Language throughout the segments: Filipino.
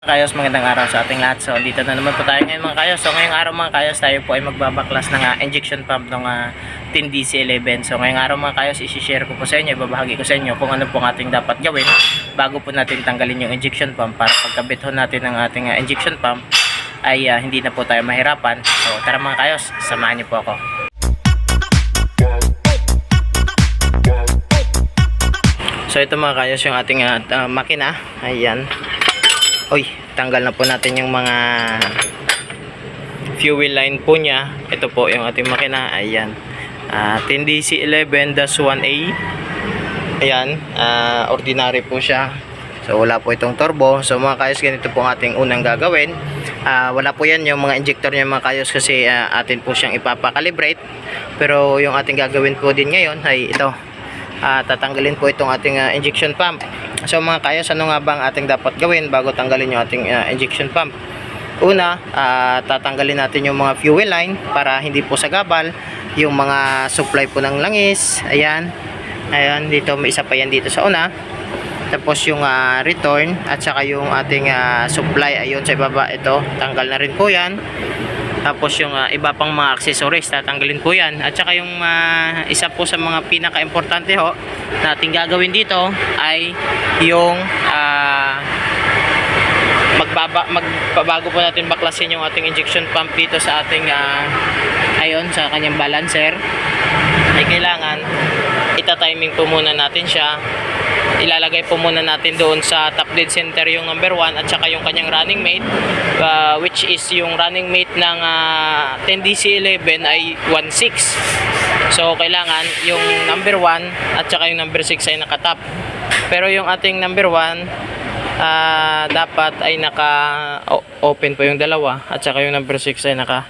Kayos, magandang araw sa ating lahat. So, dito na naman po tayo ngayon mga kayos. So, ngayong araw mga kayos, tayo po ay magbabaklas ng ah, injection pump ng uh, 10DC11. So, ngayong araw mga kayos, isi-share ko po sa inyo, ibabahagi ko sa inyo kung ano pong ating dapat gawin bago po natin tanggalin yung injection pump para pagkabit natin ng ating ah, injection pump ay ah, hindi na po tayo mahirapan. So, tara mga kayos, samahan niyo po ako. So, ito mga kayos yung ating ah, ah, makina. Ayan. Uy, tanggal na po natin yung mga fuel line po niya. Ito po yung ating makina. Ayan. Uh, 10DC11-1A. Ayan. ah, ordinary po siya. So, wala po itong turbo. So, mga kayos, ganito po ang ating unang gagawin. Ah, wala po yan yung mga injector niya mga kayos kasi ah, atin po siyang ipapakalibrate. Pero yung ating gagawin po din ngayon ay ito. Ah, tatanggalin po itong ating ah, injection pump. So mga kayos, ano nga ba ang ating dapat gawin bago tanggalin yung ating ah, injection pump? Una, ah, tatanggalin natin yung mga fuel line para hindi po sagabal yung mga supply po ng langis. Ayan. Ayan, dito may isa pa yan dito sa una. Tapos yung ah, return at saka yung ating ah, supply ayun sa ibaba ito, tanggal na rin po yan. Tapos yung ah, iba pang mga accessories, tatanggalin po yan. At saka yung ah, isa po sa mga pinaka-importante ho na ating gagawin dito ay yung ah, magbaba, magpabago po natin baklasin yung ating injection pump dito sa ating ah, ayon sa kanyang balancer ay kailangan ita-timing po muna natin siya ilalagay po muna natin doon sa top dead center yung number 1 at saka yung kanyang running mate uh, which is yung running mate ng ah, 10DC11 ay 1.6 so kailangan yung number 1 at saka yung number 6 ay nakatap pero yung ating number 1 ah, dapat ay naka open po yung dalawa at saka yung number 6 ay naka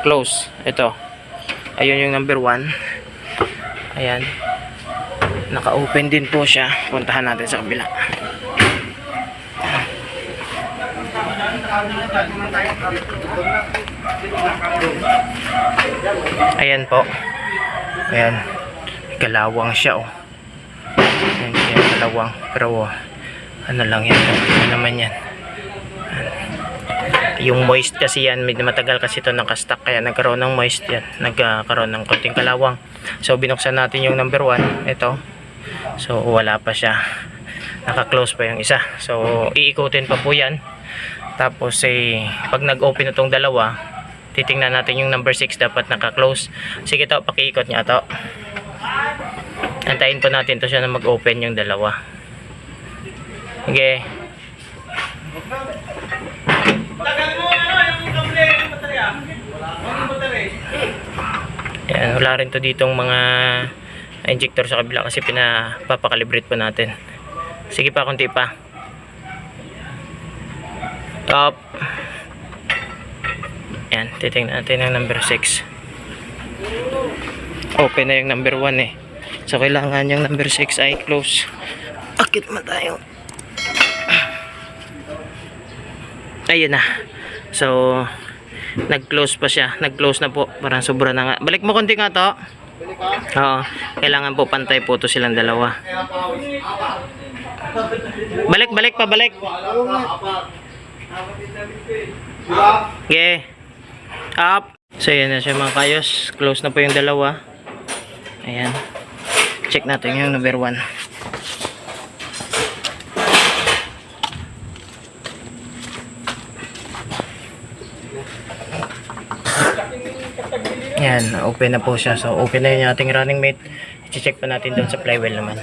close ito. Ayun yung number 1 ayan naka-open din po siya. Puntahan natin sa kabila. Ayan po. Ayan. Kalawang siya oh. Ayan siya, kalawang. Pero oh, ano lang yan. Ano naman yan. Yung moist kasi yan, medyo matagal kasi ito nakastack kaya nagkaroon ng moist yan. Nagkaroon ng konting kalawang. So binuksan natin yung number 1, ito. So wala pa siya. Naka-close pa yung isa. So iikutin pa po yan. Tapos eh pag nag-open itong dalawa, titingnan natin yung number 6 dapat naka-close. Sige to, pakiikot niya to. Antayin po natin to siya na mag-open yung dalawa. Okay. Ayan, wala rin to ditong mga injector sa kabila kasi pinapapakalibrate po natin. Sige pa, konti pa. Top. Ayan, titingnan natin ang number 6. Open na yung number 1 eh. So, kailangan yung number 6 ay close. Akit mo tayo. Ayun na. So, nag-close pa siya. Nag-close na po. Parang sobra na nga. Balik mo konti nga to. Oo. Kailangan po pantay po to silang dalawa. Balik, balik pa, balik. Okay. Up. So, yan na siya mga kayos. Close na po yung dalawa. Ayan. Check natin yung number 1. Yan, open na po siya. So, open na yun yung ating running mate. I-check pa natin doon sa flywheel naman.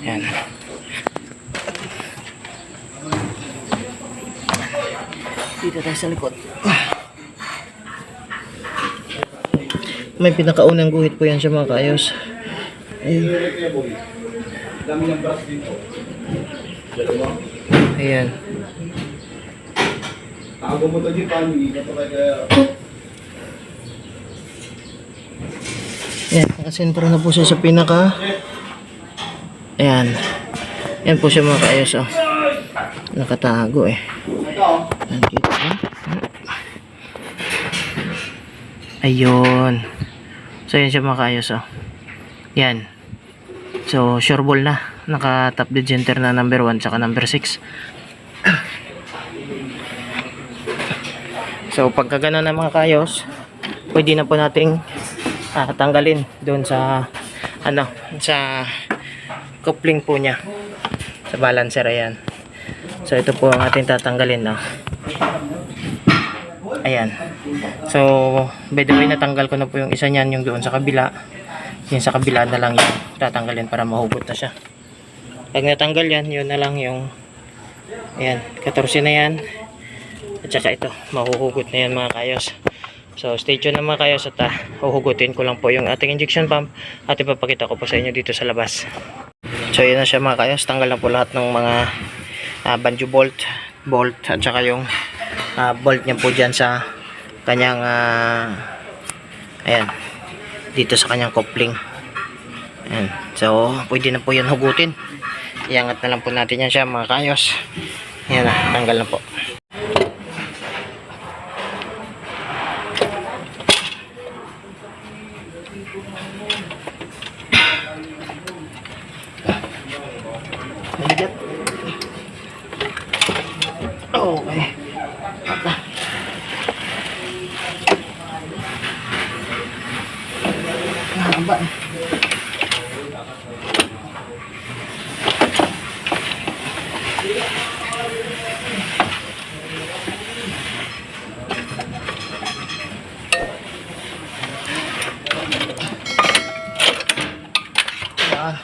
Yan. Dito tayo sa likod. May pinakaunang guhit po yan siya mga kaayos. Ayun. Ayan. Ako mo to di pa ni ka kaya Yan, nakasentro na po siya sa pinaka. Ayan. Yan po siya mga kaayos oh. Nakatago eh. Ayan? Ayun. So yan siya mga kaayos oh. Yan. So sure ball na. Naka top dead center na number 1 tsaka number 6. So pagka ganun na mga kayos, pwede na po nating ah, tanggalin doon sa ano, sa coupling po niya sa balancer ayan. So ito po ang ating tatanggalin no. Ayan. So by the way natanggal ko na po yung isa niyan yung doon sa kabila. Yung sa kabila na lang yung tatanggalin para mahugot na siya. Pag natanggal yan, yun na lang yung ayan, 14 na yan. At saka ito, mahuhugot na yan mga kayos. So stay tuned na mga kayos at uh, huhugutin ko lang po yung ating injection pump at ipapakita ko po sa inyo dito sa labas. So yun na siya mga kayos, tanggal na po lahat ng mga uh, banjo bolt, bolt at saka yung ah, bolt niya po dyan sa kanyang ah, ayan, dito sa kanyang coupling. Ayan. So pwede na po yun hugutin. Iangat na lang po natin yan siya mga kayos. Ayan na, tanggal na po. Mabigat. Okay. Haba eh. Ah.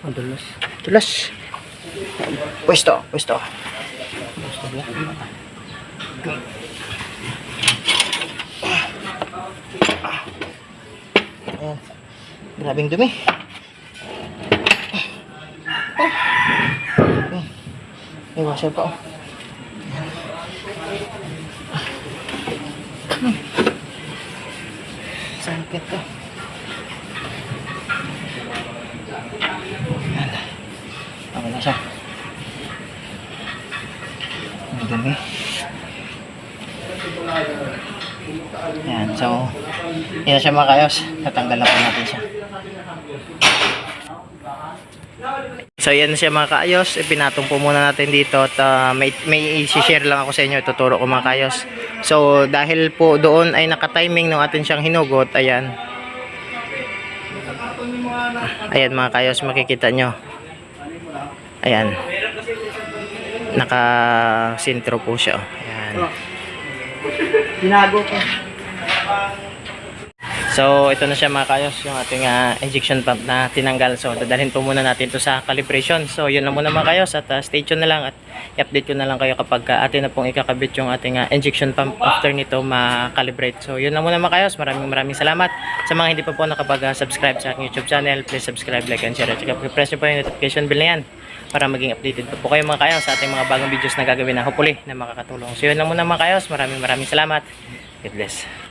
Ang Dulas. Pwesto, pwesto. Ayan. Grabing dumi. Oh. May washer pa oh. Sakit to. Okay na siya. Ang dumi. Yan, so, yan na siya mga kayos. Tatanggal na po natin siya. So yan na siya mga kaayos, ipinatong po muna natin dito at ah, may, may i-share lang ako sa inyo, ituturo ko mga kaayos. So dahil po doon ay naka-timing nung atin siyang hinugot, ayan. Ayan mga kaayos, makikita nyo. Ayan. Naka-sintro po siya. oh. Ayan. Binago ko. So, ito na siya mga kayos, yung ating ah, injection pump na tinanggal. So, dadalhin po muna natin to sa calibration. So, yun na muna mga kayos at ah, stay tuned na lang at i-update ko na lang kayo kapag ah, atin na pong ikakabit yung ating ah, injection pump after nito ma-calibrate. So, yun na muna mga kayos. Maraming maraming salamat. Sa mga hindi pa po nakapag-subscribe sa aking YouTube channel, please subscribe, like, and share. At saka press nyo po yung notification bell na yan para maging updated po, po kayo mga kayos sa ating mga bagong videos na gagawin na hopefully na makakatulong. So, yun lang muna mga kayos. Maraming maraming salamat. God bless.